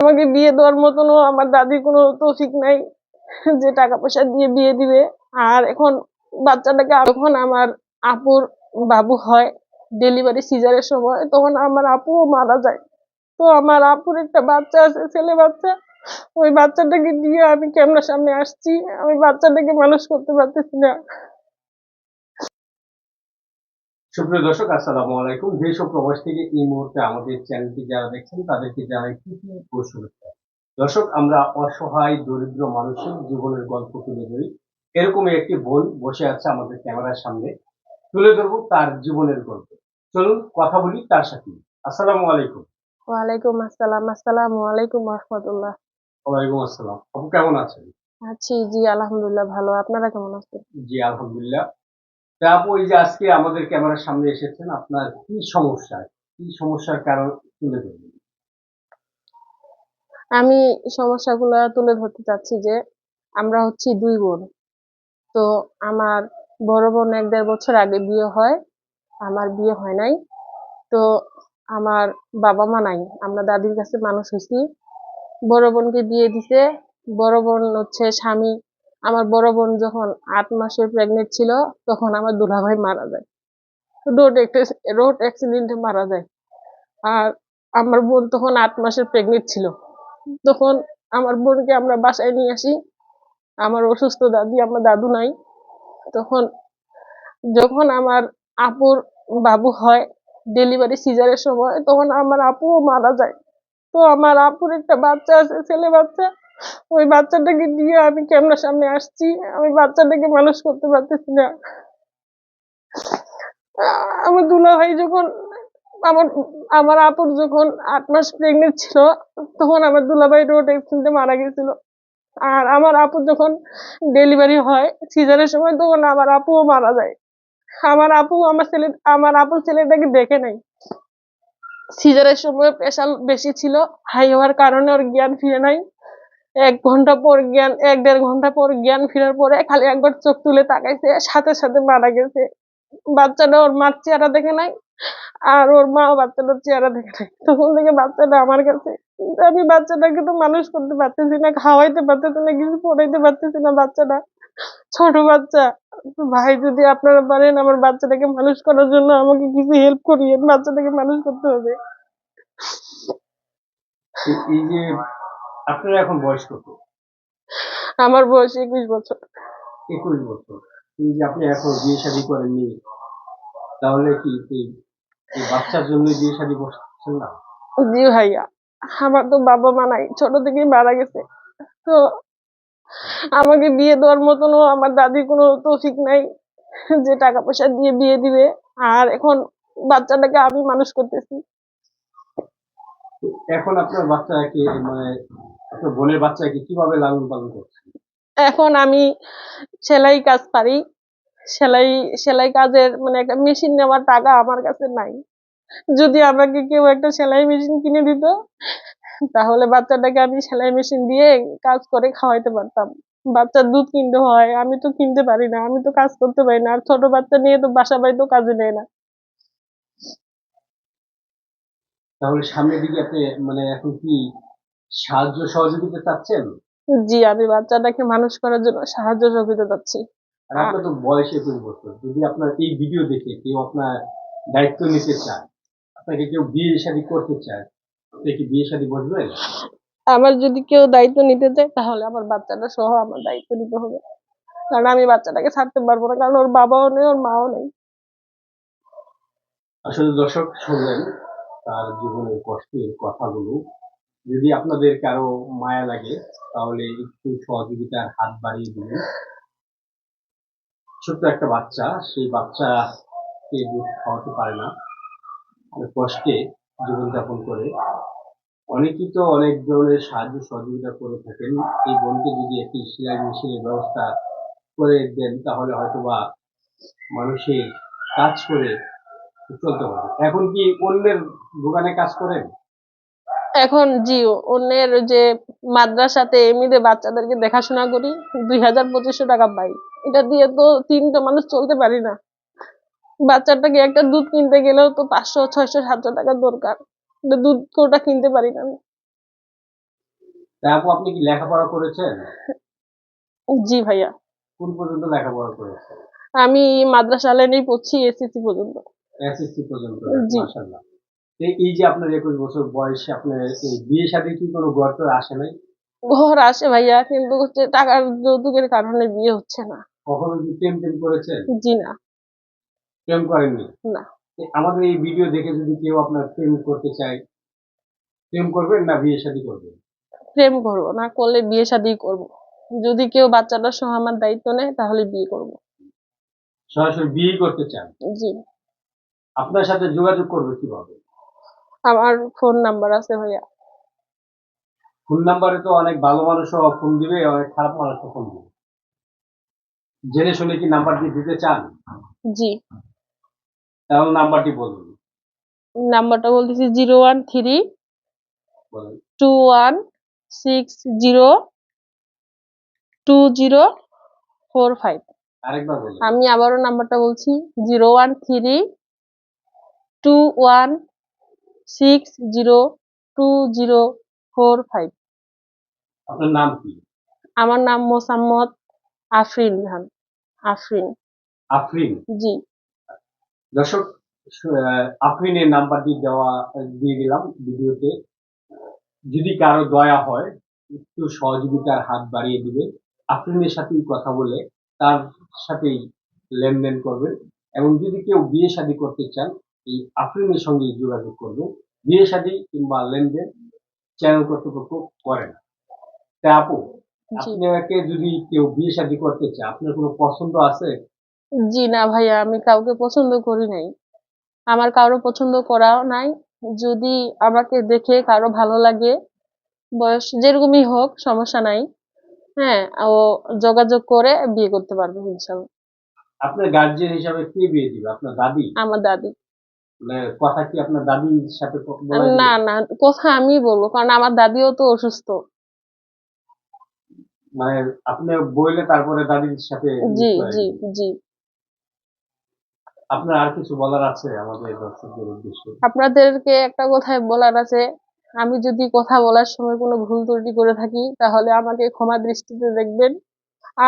আমাকে বিয়ে দেওয়ার মতনও আমার দাদির কোনো তৌফিক নাই, যে টাকা পয়সা দিয়ে বিয়ে দিবে। আর এখন বাচ্চাটাকে যখন আমার আপুর বাবু হয় ডেলিভারি সিজারের সময়, তখন আমার আপুও মারা যায়। তো আমার আপুর একটা বাচ্চা আছে, ছেলে বাচ্চা। ওই বাচ্চাটাকে দিয়ে আমি ক্যামেরার সামনে আসছি। আমি বাচ্চাটাকে মানুষ করতে পারতেছি না। সুপ্রিয় দর্শক আসসালামু আলাইকুম। দেশ ও প্রবাস থেকে এই মুহূর্তে আমাদের চ্যানেলটি যারা দেখছেন তাদেরকে জানাই প্রীতি ও শুভেচ্ছা। দর্শক আমরা অসহায় দরিদ্র মানুষের জীবনের গল্প তুলে ধরি। এরকমই একটি বোন বসে আছে আমাদের ক্যামেরার সামনে। তুলে ধরবো তার জীবনের গল্প। চলুন কথা বলি তার সাথে। আসসালামু আলাইকুম। ওয়ালাইকুম আসসালাম। আসসালামু আলাইকুম রহমতুল্লাহ। ওয়ালাইকুম আসসালাম। আপু কেমন আছেন? আছি জি আলহামদুলিল্লাহ ভালো। আপনারা কেমন আছেন? জি আলহামদুলিল্লাহ। যে আজকে আমাদের ক্যামেরার সামনে এসেছেন, আপনার কি সমস্যা? কি সমস্যার কারণ তুলে ধরবেন? আমি সমস্যাগুলো তুলে ধরতে চাচ্ছি যে, আমরা হচ্ছি দুই বোন। তো আমার বড় বোন এক দেড় বছর আগে বিয়ে হয়, আমার বিয়ে হয় নাই। তো আমার বাবা মা নাই, আমরা দাদির কাছে মানুষ হয়েছি। বড় বোনকে বিয়ে দিছে, বড় বোন হচ্ছে স্বামী আমার বড় বোন যখন আট মাসের প্রেগনেন্ট ছিল, তখন আমার দুলাভাই মারা যায়। রোড রোড অ্যাক্সিডেন্টে মারা যায়। আর আমার বোন তখন আট মাসের প্রেগনেন্ট ছিল। তখন আমার বোনকে আমরা বাসায় নিয়ে আসি। আমার অসুস্থ দাদি, আমার দাদু নাই। তখন যখন আমার আপুর বাবু হয় ডেলিভারি সিজারের সময়, তখন আমার আপুও মারা যায়। তো আমার আপুর একটা বাচ্চা আছে, ছেলে বাচ্চা। ওই বাচ্চাটাকে দিয়ে আমি ক্যামেরার সামনে আসছি। আমি বাচ্চাটাকে মানুষ করতে পারতেছি না। আমার দুলা ভাই যখন, আমার আমার আপুর যখন আট মাস প্রেগনেন্ট ছিল, তখন আমার দুলাভাই রোড অ্যাক্সিডেন্টে মারা গেছিল। আর আমার আপু যখন ডেলিভারি হয় সিজারের সময় তখন আমার আপুও মারা যায়। আমার আপু আমার ছেলে, আমার আপুর ছেলেটাকে দেখে নাই। সিজারের সময় প্রেশার বেশি ছিল। হাই হওয়ার কারণে ওর জ্ঞান ফিরে নাই। এক ঘণ্টা পর জ্ঞান, এক দেড় ঘণ্টা পর জ্ঞান ফেরার পরে খালি একবার চোখ তুলে তাকাইছে, সাথে সাথে মারা গেছে। বাচ্চাটা ওর মার চেহারা দেখে নাই, আর ওর মা বাচ্চাটার চেহারা দেখে নাই। তখন থেকে বাচ্চাটা আমার কাছে, আমি বাচ্চাটাকে তো মানুষ করতে পারতেছি না, খাওয়াইতে পারতেছি না, কিছু পড়াইতে পারতেছি না বাচ্চাটা। ছোট বাচ্চা, ভাই যদি আপনারা পারেন আমার বাচ্চাটাকে মানুষ করার জন্য আমাকে কিছু হেল্প করিয়েন, বাচ্চাটাকে মানুষ করতে হবে। এই যে আপনার এখন বয়স কত? আমার বয়স একুশ বছর। একুশ বছর। এই যে আপনি এখন বিয়ে শাদী করেননি তাহলে কি এই বাচ্চার জন্য বিয়ে শাদী বসছেন না? জি ভাইয়া আমার তো বাবা মা নাই ছোট থেকেই মারা গেছে। তো আমাকে বিয়ে দেওয়ার মতনও আমার দাদির কোনো তৌফিক নাই যে টাকা পয়সা দিয়ে বিয়ে দিবে। আর এখন বাচ্চাটাকে আমি মানুষ করতেছি। এখন আপনার বাচ্চাকে মানে আপনার বোনের বাচ্চাকে কীভাবে লালন পালন করছেন? এখন আমি সেলাই কাজ পারি। সেলাই সেলাই কাজের মানে একটা মেশিন নেওয়ার টাকা আমার কাছে নাই। যদি আমাকে কেউ একটা সেলাই মেশিন কিনে দিত, তাহলে বাচ্চাটাকে আমি সেলাই মেশিন দিয়ে কাজ করে খাওয়াইতে পারতাম। বাচ্চার দুধ কিনতে হয়, আমি তো কিনতে পারি না, আমি তো কাজ করতে পারি না, আর ছোট বাচ্চা নিয়ে তো বাসা বাড়িতেও কাজে নেয় না। তাহলে সামনের দিকে আপনি মানে এখন কি সাহায্য সহযোগিতা চাচ্ছেন? জি আমি বাচ্চাটাকে মানুষ করার জন্য সাহায্য সহযোগিতা চাচ্ছি। আর আপনার তো বয়সে একুশ বছর যদি আপনার এই ভিডিও দেখে কেউ আপনার দায়িত্ব নিতে চায় আপনাকে কেউ বিয়ে শাদী করতে চায় আপনি কি বিয়ে শাদী বসবেন? আমার যদি কেউ দায়িত্ব নিতে চায় তাহলে আমার বাচ্চাটা সহ আমার দায়িত্ব নিতে হবে। কারণ আমি বাচ্চাটাকে ছাড়তে পারব না কারণ ওর বাবাও নেই ওর মাও নেই। আসলে দর্শক শুনলেন তার জীবনের কষ্টের কথাগুলো যদি আপনাদের কারও মায়া লাগে, তাহলে একটু সহযোগিতার হাত বাড়িয়ে দিবেন। ছোট্ট একটা বাচ্চা, সেই বাচ্চাকে দুধ খাওয়াতে পারে না। কষ্টে জীবনযাপন করে। অনেকেই তো অনেক ধরনের সাহায্য সহযোগিতা করে থাকেন। এই বোনকে যদি একটি সেলাই মেশিনের ব্যবস্থা করে দেন, তাহলে হয়তোবা মানুষের কাজ করে চলতে পারে। এখন কি অন্যের দোকানে কাজ করেন এখন জি অন্যের যে মাদ্রাসাতে এমনিতে বাচ্চাদেরকে দেখাশোনা করি দুই হাজার পঁচিশশো টাকা পাই। এটা দিয়ে তো তিনটা মানুষ চলতে পারি না। বাচ্চাটাকে একটা দুধ কিনতে গেলেও তো পাঁচশো ছয়শো সাতশো টাকা দরকার। দুধ ওটা কিনতে পারি না আমি। আপু আপনি কি লেখাপড়া করেছেন? জি ভাইয়া। কোন পর্যন্ত লেখাপড়া করেছেন? আমি মাদ্রাসা লাইনেই পড়ছি এসএসসি পর্যন্ত। এসএসসি পর্যন্ত মাশাআল্লাহ। এই এই যে আপনার একুশ বছর বয়সে আপনার এই বিয়ে কি কোনো গর্ত আসে নাই? ঘর আসে ভাইয়া কিন্তু হচ্ছে টাকার যৌতুকের কারণে বিয়ে হচ্ছে না। কখনো কি প্রেম টেম করেছেন? জি না। প্রেম করেননি? না। আমাদের এই ভিডিও দেখে যদি কেউ আপনার প্রেম করতে চায় প্রেম করবেন না বিয়ে শাদী করবেন? প্রেম করব না করলে বিয়ে শাদী করব। যদি কেউ বাচ্চাটার সহ আমার দায়িত্ব নেয় তাহলে বিয়ে করব। সরাসরি বিয়ে করতে চান? জি। আপনার সাথে যোগাযোগ করবে কীভাবে? আমার ফোন নাম্বার আছে ভাইয়া। ফোন নাম্বারে তো অনেক ভালো মানুষও ফোন দিবে অনেক খারাপ মানুষও ফোন দিবে। জেনে শুনে কি নাম্বারটি দিতে চান? জি। তাহলে নাম্বারটি বলুন। নাম্বারটা বলতেছি zero one three two one six zero two zero four five. আমি আবারও নাম্বারটা বলছি zero one three two one six zero two zero four five আপনার নাম কি? আমার নাম মোসাম্মদ আফরিন খান। আফরিন। আফরিন? জি। দর্শক আফরিনের নাম্বারটি দেওয়া দিয়ে দিলাম ভিডিওতে। যদি কারও দয়া হয় একটু সহযোগিতার হাত বাড়িয়ে দিবে। আফরিনের সাথেই কথা বলে তার সাথেই লেনদেন করবেন। এবং যদি কেউ বিয়ে শাদী করতে চান এই আফরিনের সঙ্গে যোগাযোগ করবেন বিয়ে শাদী কিংবা লেনদেন চ্যানেল কর্তৃপক্ষ করে না। তা আপু আপনাকে যদি কেউ বিয়ে শাদী করতে চায় আপনার কোনো পছন্দ আছে? জি না ভাইয়া আমি কাউকে পছন্দ করি নাই। আমার কারও পছন্দ করাও নাই। যদি আমাকে দেখে কারও ভালো লাগে বয়স যেরকমই হোক সমস্যা নাই। হ্যাঁ ও যোগাযোগ করে বিয়ে করতে পারবে ইনশাল্লাহ। আপনার গার্জিয়ান হিসাবে কে বিয়ে দিবে? আপনার দাদি? আমার দাদি। কথা কি আপনার দাদির সাথে? না না কথা আমি বলব কারণ আমার দাদিও তো অসুস্থ। মানে আপনি বইলে তারপরে দাদির সাথে জি জি জি। আপনার আর কিছু বলার আছে আমাদের দর্শকদের উদ্দেশ্যে? আপনাদেরকে একটা কথাই বলার আছে আমি যদি কথা বলার সময় কোনো ভুল ত্রুটি করে থাকি তাহলে আমাকে ক্ষমা দৃষ্টিতে দেখবেন।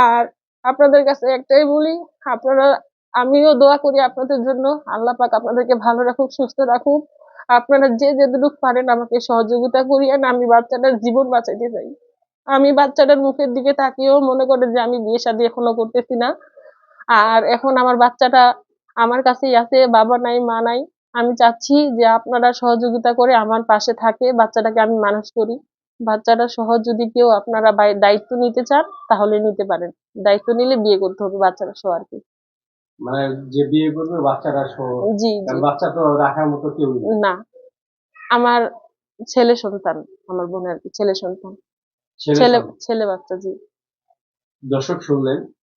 আর আপনাদের কাছে একটাই বলি আপনারা আমিও দোয়া করি আপনাদের জন্য। আল্লাহ পাক আপনাদেরকে ভালো রাখুক, সুস্থ রাখুক। আপনারা যে যেটুকু পারেন আমাকে সহযোগিতা করিয়েন, আমি বাচ্চাটার জীবন বাঁচাইতে চাই। আমি বাচ্চাটার মুখের দিকে তাকিয়েও মনে করেন যে আমি বিয়ে শাদী এখনও করতেছি না। আর এখন আমার বাচ্চাটা আমার কাছেই আছে, বাবা নাই, মা নাই। আমি চাচ্ছি যে আপনারা সহযোগিতা করে আমার পাশে থাকে, বাচ্চাটাকে আমি মানুষ করি। বাচ্চাটা সহজ যদি কেউ আপনারা দায়িত্ব নিতে চান, তাহলে নিতে পারেন। দায়িত্ব নিলে বিয়ে করতে হবে বাচ্চাটা সহ আর কি মানে যে বিয়ে করবে বাচ্চারা সহ জি বাচ্চা তো রাখার মতো কেউ না। আমার ছেলে সন্তান আমার বোনের ছেলে সন্তান। ছেলে ছেলে বাচ্চা জি। দর্শক শুনলেন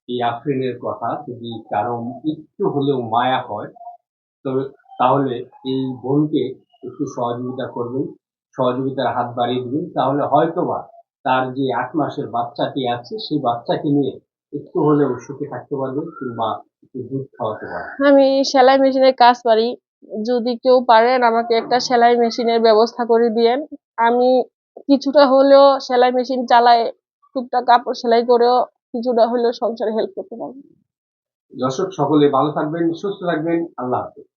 এই আফরিনের কথা যদি কারও একটু হলেও মায়া হয় তবে তাহলে এই বোনকে একটু সহযোগিতা করবেন সহযোগিতার হাত বাড়িয়ে দিবেন তাহলে হয়তোবা তার যে আট মাসের বাচ্চাটি আছে সেই বাচ্চাকে নিয়ে একটু হলেও সুখে থাকতে পারবে কিংবা আমি সেলাই মেশিনের কাজ পারি। যদি কেউ পারেন আমাকে একটা সেলাই মেশিনের ব্যবস্থা করে দিয়েন। আমি কিছুটা হলেও সেলাই মেশিন চালাই, টুকটাক কাপড় সেলাই করেও কিছুটা হলেও সংসারে হেল্প করতে পারব। দর্শক, সকলে ভালো থাকবেন, সুস্থ থাকবেন। আল্লাহ হাফেজ।